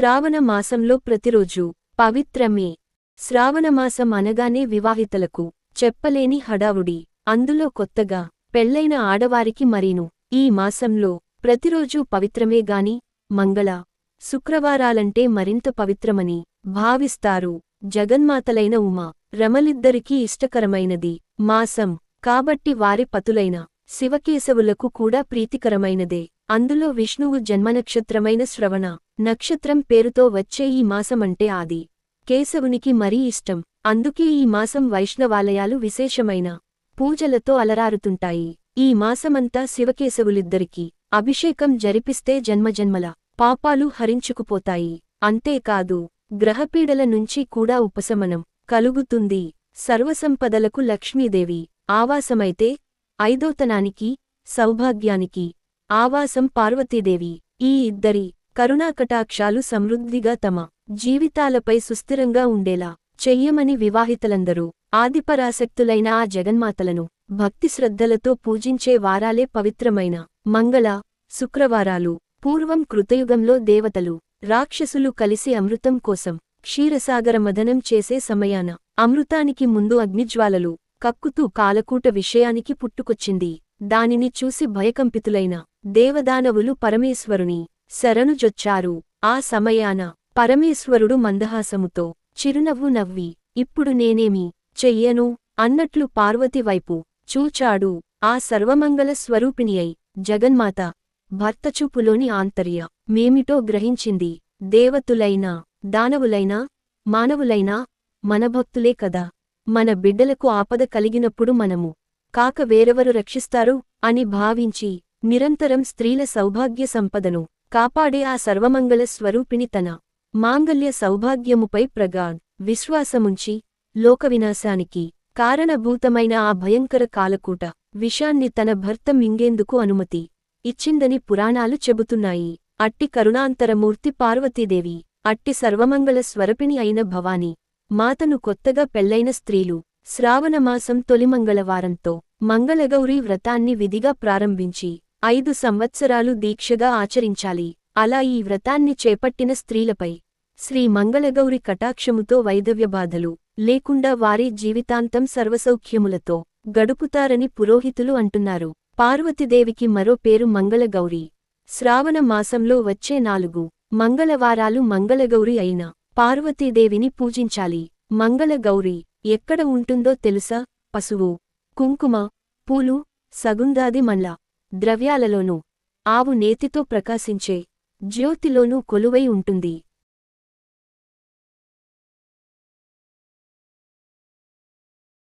శ్రావణ మాసంలో ప్రతిరోజు పవిత్రమే. శ్రావణమాసం అనగానే వివాహితలకు చెప్పలేని హడావుడి. అందులో కొత్తగా పెళ్ళైన ఆడవారికి మరీను. ఈ మాసంలో ప్రతిరోజూ పవిత్రమే గాని మంగళ శుక్రవారాలంటే మరింత పవిత్రమని భావిస్తారు. జగన్మాతలైన ఉమా రమలిద్దరికీ ఇష్టకరమైనది మాసం. కాబట్టి వారి పతులైన శివకేశవులకు కూడా ప్రీతికరమైనదే. అందులో విష్ణువు జన్మనక్షత్రమైన శ్రవణ నక్షత్రం పేరుతో వచ్చే ఈ మాసమంటే ఆది. కేశవునికి మరీ ఇష్టం. అందుకే ఈ మాసం వైష్ణవాలయాలు విశేషమైన పూజలతో అలరారుతుంటాయి. ఈ మాసమంతా శివకేశవులిద్దరికీ అభిషేకం జరిపిస్తే జన్మజన్మల పాపాలు హరించుకుపోతాయి. అంతేకాదు గ్రహపీడల నుంచి కూడా ఉపశమనం కలుగుతుంది. సర్వసంపదలకు లక్ష్మీదేవి ఆవాసమైతే ఐదోతనానికి సౌభాగ్యానికి ఆవాసం పార్వతీదేవి ఈ ఇద్దరి కరుణాకటాక్షాలు సమృద్ధిగా తమ జీవితాలపై సుస్థిరంగా ఉండేలా చెయ్యమని వివాహితలందరూ ఆదిపరాసక్తులైన ఆ జగన్మాతలను భక్తిశ్రద్ధలతో పూజించే వారాలే పవిత్రమైన మంగళ శుక్రవారాలు. పూర్వం కృతయుగంలో దేవతలు రాక్షసులు కలిసి అమృతం కోసం క్షీరసాగర మదనం చేసే సమయాన అమృతానికి ముందు అగ్నిజ్వాలలు కక్కుతూ కాలకూట విషయానికి పుట్టుకొచ్చింది. దానిని చూసి భయకంపితులైన దేవదానవులు పరమేశ్వరుని శరణుజొచ్చారు ఆ సమయాన పరమేశ్వరుడు మందహాసముతో చిరునవ్వు నవ్వి ఇప్పుడు నేనేమి చెయ్యను అన్నట్లు పార్వతివైపు చూచాడు. ఆ సర్వమంగళ స్వరూపిణి అయి జగన్మాత భర్తచూపులోని ఆంతర్య మేమిటో గ్రహించింది. దేవతులైనా దానవులైనా మానవులైనా మనభక్తులే కదా. మన బిడ్డలకు ఆపద కలిగినప్పుడు మనము కాక వేరెవరు రక్షిస్తారు అని భావించి నిరంతరం స్త్రీల సౌభాగ్య సంపదను కాపాడే ఆ సర్వమంగళ స్వరూపిణి తన మాంగల్య సౌభాగ్యముపై ప్రగాఢ్ విశ్వాసముంచి లోకవినాశానికి కారణభూతమైన ఆ భయంకర కాలకూట విషాన్ని తన భర్త మింగేందుకు అనుమతి ఇచ్చిందని పురాణాలు చెబుతున్నాయి. అట్టి కరుణాంతరమూర్తి పార్వతీదేవి అట్టి సర్వమంగళ స్వరపిణి అయిన భవాని మాతను కొత్తగా పెళ్ళైన స్త్రీలు శ్రావణమాసం తొలి మంగళవారంతో మంగళగౌరి వ్రతాన్ని విధిగా ప్రారంభించి ఐదు సంవత్సరాలు దీక్షగా ఆచరించాలి. అలా ఈ వ్రతాన్ని చేపట్టిన స్త్రీలపై శ్రీ మంగళగౌరి కటాక్షముతో వైదవ్యబాధలు లేకుండా వారి జీవితాంతం సర్వసౌఖ్యములతో గడుపుతారని పురోహితులు అంటున్నారు. పార్వతీదేవికి మరో పేరు మంగళగౌరి. శ్రావణ మాసంలో వచ్చే నాలుగు మంగళవారాలు మంగళగౌరి అయిన పార్వతీదేవిని పూజించాలి. మంగళగౌరి ఎక్కడ ఉంటుందో తెలుసా? పశువు కుంకుమ పూలు సగుందాది మల్ల ద్రవ్యాలలోనూ ఆవు నేతితో ప్రకాశించే జ్యోతిలోనూ కొలువై ఉంటుంది.